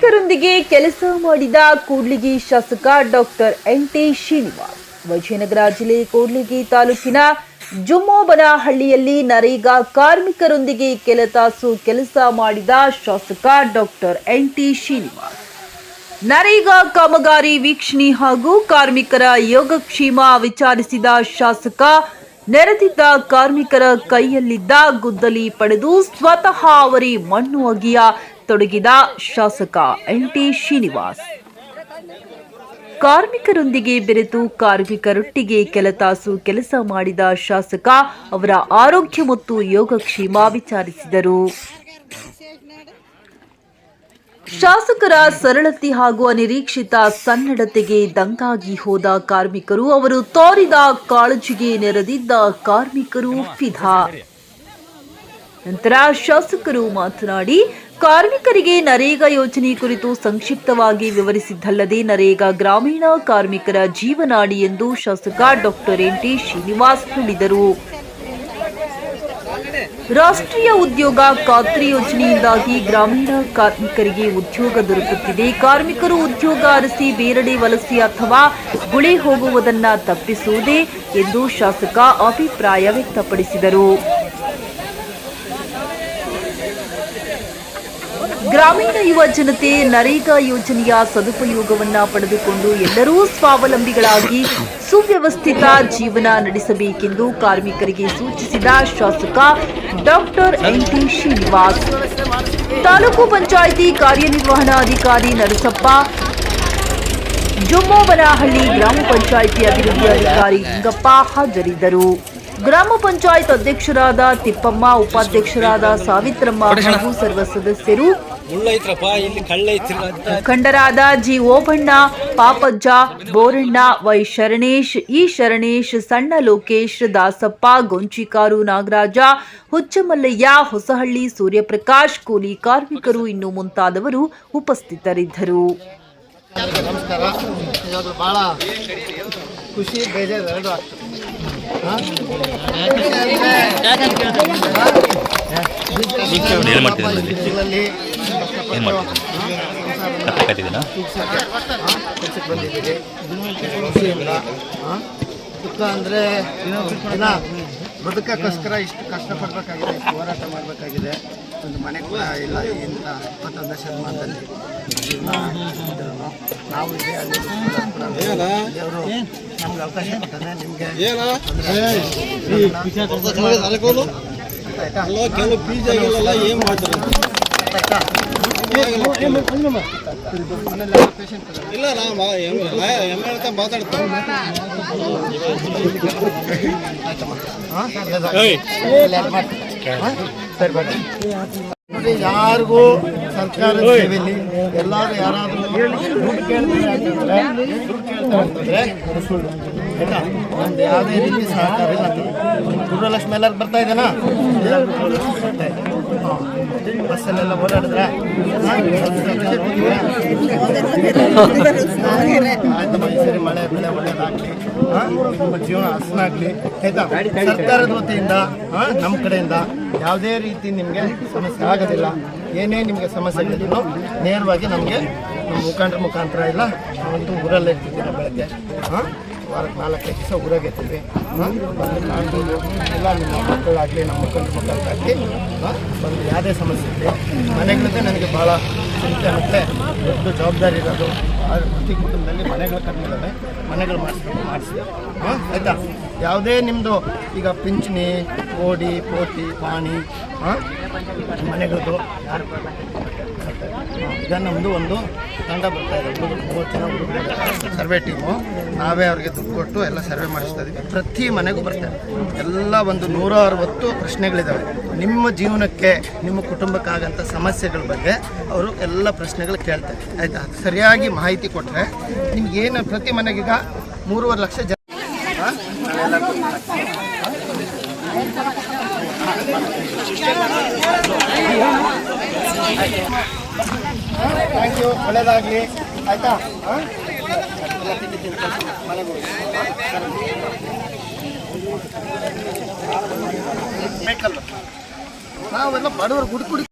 ಕಾರ್ಮಿಕರೊಂದಿಗೆ ಕೆಲಸ ಮಾಡಿದ ಕೂಡ್ಲಿಗಿ ಶಾಸಕ doctor N T Srinivas. Vijayanagara ಜಿಲ್ಲೆ ಕೂಡ್ಲಿಗಿ ತಾಲೂಕಿನ ಜುಮ್ಮೋಬನಹಳ್ಳಿಯಲ್ಲಿ ನರೇಗಾ ಕಾರ್ಮಿಕರೊಂದಿಗೆ ಕೆಲ ತಾಸು ಕೆಲಸ ಮಾಡಿದ ಶಾಸಕ doctor N T Srinivas. NREGA ಕಾಮಗಾರಿ ವೀಕ್ಷಣೆ ಹಾಗೂ ಕಾರ್ಮಿಕರ ಯೋಗಕ್ಷೇಮ ವಿಚಾರಿಸಿದ ಶಾಸಕ, ನೆರೆದಿದ್ದ ಕಾರ್ಮಿಕರ ಕೈಯಲ್ಲಿದ್ದ ಗುದ್ದಲಿ ಪಡೆದು ಸ್ವತಃ ಅವರೇ ಮಣ್ಣು ಅಗಿಯ ತೊಡಗಿದ ಶಾಸಕ ಎನ್ ಟಿ ಶ್ರೀನಿವಾಸ್. ಕಾರ್ಮಿಕರೊಂದಿಗೆ ಬೆರೆತು ಕಾರ್ಮಿಕರೊಟ್ಟಿಗೆ ಕೆಲ ತಾಸು ಕೆಲಸ ಮಾಡಿದ ಶಾಸಕ ಅವರ ಆರೋಗ್ಯ ಮತ್ತು ಯೋಗಕ್ಷೇಮ ವಿಚಾರಿಸಿದರು. ಶಾಸಕರ ಸರಳತೆ ಹಾಗೂ ಅನಿರೀಕ್ಷಿತ ಸನ್ನಡತೆಗೆ ದಂಗಾಗಿ ಹೋದ ಕಾರ್ಮಿಕರು ಅವರು ತೋರಿದ ಕಾಳಜಿಗೆ ನೆರೆದಿದ್ದ ಕಾರ್ಮಿಕರು ಫಿದಾ. ನಂತರ ಶಾಸಕರು ಮಾತನಾಡಿ, ಕಾರ್ಮಿಕರಿಗೆ ನರೇಗಾ ಯೋಜನೆ ಕುರಿತು ಸಂಕ್ಷಿಪ್ತವಾಗಿ ವಿವರಿಸಿದ್ದಲ್ಲದೆ ನರೇಗಾ ಗ್ರಾಮೀಣ ಕಾರ್ಮಿಕರ ಜೀವನಾಡಿ ಎಂದು ಶಾಸಕ ಡಾಕ್ಟರ್ ಎನ್ ಟಿ ಶ್ರೀನಿವಾಸ್ ಹೇಳಿದರು. ರಾಷ್ಟ್ರೀಯ ಉದ್ಯೋಗ ಖಾತ್ರಿ ಯೋಜನೆಯಿಂದಾಗಿ ಗ್ರಾಮೀಣ ಕಾರ್ಮಿಕರಿಗೆ ಉದ್ಯೋಗ ದೊರಕುತ್ತಿದೆ. ಕಾರ್ಮಿಕರು ಉದ್ಯೋಗ ಅರಸಿ ಬೇರೆಡೆ ವಲಸೆ ಅಥವಾ ಗುಳೆ ಹೋಗುವುದನ್ನು ತಪ್ಪಿಸುವುದೇ ಎಂದು ಶಾಸಕ ಅಭಿಪ್ರಾಯ ವ್ಯಕ್ತಪಡಿಸಿದರು. ಗ್ರಾಮೀಣ ಯುವ ಜನತೆ ನರೇಗಾ ಯೋಜನೆಯ ಸದುಪಯೋಗವನ್ನ ಪಡೆದುಕೊಂಡು ಎಲ್ಲರೂ ಸ್ವಾವಲಂಬಿಗಳಾಗಿ ಸುವ್ಯವಸ್ಥಿತ ಜೀವನ ನಡೆಸಬೇಕೆಂದು ಕಾರ್ಮಿಕರಿಗೆ ಸೂಚಿಸಿದ ಶಾಸಕ doctor N T Srinivas. Taluk panchayat ಕಾರ್ಯನಿರ್ವಹಣಾಧಿಕಾರಿ ನರಸಪ್ಪ ಜುಮ್ಮೋಬನಹಳ್ಳಿ ಗ್ರಾಮ ಪಂಚಾಯಿತಿ ಅಭಿವೃದ್ಧಿ ಅಧಿಕಾರಿ ಲಿಂಗಪ್ಪ ಹಾಜರಿದ್ದರು. ಗ್ರಾಮ ಪಂಚಾಯತ್ ಅಧ್ಯಕ್ಷರಾದ ತಿಪ್ಪಮ್ಮ ಉಪಾಧ್ಯಕ್ಷರಾದ ಸಾವಿತ್ರಮ್ಮ ಹಾಗೂ ಸರ್ವ ಸದಸ್ಯರು ಮುಳ್ಳೈತ್ರಪ್ಪ ಇಲ್ಲಿ ಮುಖಂಡರಾದ G. Obanna Papajja Boranna Y. Sharanesh E. Sharanesh ಸಣ್ಣ ಲೋಕೇಶ್ ದಾಸಪ್ಪ ಗೊಂಚಿಕಾರು ನಾಗರಾಜ ಹುಚ್ಚಮಲ್ಲಯ್ಯ ಹೊಸಹಳ್ಳಿ ಸೂರ್ಯಪ್ರಕಾಶ್ ಕೂಲಿ ಕಾರ್ಮಿಕರು ಇನ್ನು ಮುಂತಾದವರು ಉಪಸ್ಥಿತರಿದ್ದರು. ನಮಸ್ಕಾರ. ಭಾಳ ಖುಷಿ ಬೇಜಾರು ಎರಡು ಆಗ್ತದೆ. ಹಾಂ? ಏನ್ ಮಾಡ್ತೀವಿ ಖುಷಿಯಿಂದ ಹಾಂ? ದುಃಖ ಅಂದರೆ ದಿನ ಬದುಕಕ್ಕೋಸ್ಕರ ಇಷ್ಟು ಕಷ್ಟಪಡಬೇಕಾಗಿದೆ ಇಷ್ಟು ಹೋರಾಟ ಮಾಡಬೇಕಾಗಿದೆ. ಒಂದು ಮನೆ ಕೂಡ ಇಲ್ಲ ಇಂಥ ಇಪ್ಪತ್ತೊಂದನೇ ಶತಮಾನದಲ್ಲಿ. ನಾವು ಇದೆ ಅಲ್ಲಿ ದೇವರು ನಮ್ಗೆ ಅವಕಾಶ ಕೊಟ್ಟಾನೆ ನಿಮಗೆ ಆಯ್ತಾ? ಕೆಲವು ಬೀಜ ಏನು ಮಾಡ್ತಾರೆ? ಇಲ್ಲ ನಾವು ಎಂ ಎಲ್ ಯಾರಿಗೂ ಸರ್ಕಾರ ಸೇವೆಯಲ್ಲಿ ಎಲ್ಲರೂ ಯಾರಾದರೂ ನಮ್ದು ಯಾವುದೇ ರೀತಿ ಸಹಕಾರ ಇಲ್ಲ ಗುರುಲಕ್ಷ್ಮಿ ಎಲ್ಲರೂ ಬರ್ತಾ ಇದ್ದಾನಾ. ಬಸ್ಸಲ್ಲೆಲ್ಲ ಓಡಾಡಿದ್ರೆ ಆಯ್ತಮ್ಮ ಸರಿ ಮಳೆ ಬೆಳೆ ಜೀವನ ಹಸನಾಗಲಿ ಆಯ್ತಾ? ಸರ್ಕಾರದ ವತಿಯಿಂದ ನಮ್ಮ ಕಡೆಯಿಂದ ಯಾವುದೇ ರೀತಿ ನಿಮಗೆ ಸಮಸ್ಯೆ ಆಗೋದಿಲ್ಲ. ಏನೇ ನಿಮಗೆ ಸಮಸ್ಯೆ ಸಮಸ್ಯೆಗಳಿದ್ರು ನೇರವಾಗಿ ನಮಗೆ ಮುಖಾಂತರ ಮುಖಾಂತರ ಇಲ್ಲ ಒಂದು ಊರಲ್ಲೇ ಇರ್ತಿದ್ದೀರ ಬೆಳಗ್ಗೆ, ಹಾಂ? ವಾರಕ್ಕೆ ನಾಲ್ಕೈದು ದಿವಸ ಊರಾಗೆ ಬಂದು ನಾಲ್ಕು ಎಲ್ಲ ನಿಮ್ಮ ಮಕ್ಕಳಾಗಲಿ, ನಮ್ಮ ಮಕ್ಕಳು ಮಕ್ಕಳಾಗಲಿ ಬಂದು ಯಾವುದೇ ಸಮಸ್ಯೆ ಇದೆ ಮನೆಗಳದ್ದೇ ನನಗೆ ಭಾಳ ಚಿಂತೆ ಮತ್ತು ದೊಡ್ಡ ಜವಾಬ್ದಾರಿ ಇರೋದು. ಪ್ರತಿ ಕುಟುಂಬದಲ್ಲಿ ಮನೆಗಳು ಕಡಿಮೆ ಇದ್ದಾವೆ ಮನೆಗಳು ಮಾಡಿಸ್ಬೇಕು ಮಾಡಿಸಿ ಹಾಂ, ಆಯಿತಾ? ಯಾವುದೇ ನಿಮ್ಮದು ಈಗ ಪಿಂಚಣಿ ಓಡಿ ಪೋಟಿ ಪಾಣಿ ಮನೆಗಳದ್ದು ಈಗ ನಮ್ಮದು ಒಂದು ತಂಡ ಬರ್ತಾ ಇದೆ. ಮೂವತ್ತು ಜನ ಹುಡುಗರು ಸರ್ವೆ ಟೀಮು. ನಾವೇ ಅವ್ರಿಗೆ ದುಡ್ಡು ಕೊಟ್ಟು ಎಲ್ಲ ಸರ್ವೆ ಮಾಡಿಸ್ತಾ ಇದ್ದೀವಿ ಪ್ರತಿ ಮನೆಗೂ ಬರ್ತಾರೆ. ಎಲ್ಲ ಒಂದು ನೂರ ಅರವತ್ತು ಪ್ರಶ್ನೆಗಳಿದ್ದಾವೆ ನಿಮ್ಮ ಜೀವನಕ್ಕೆ, ನಿಮ್ಮ ಕುಟುಂಬಕ್ಕಾಗಂಥ ಸಮಸ್ಯೆಗಳ ಬಗ್ಗೆ ಅವರು ಎಲ್ಲ ಪ್ರಶ್ನೆಗಳು ಕೇಳ್ತಾರೆ. ಆಯಿತಾ? ಸರಿಯಾಗಿ ಮಾಹಿತಿ ಕೊಟ್ಟರೆ ನಿಮ್ಗೇನು ಪ್ರತಿ ಮನೆಗೀಗ ಮೂರುವರೆ ಲಕ್ಷ ಜನ? ಥ್ಯಾಂಕ್ ಯು ಒಳ್ಳೇದಾಗಲಿ ಆಯಿತಾ ಹಾಂ ನಾವೆಲ್ಲ ಬಡವರು ಗುಡಿ ಕುಡಿ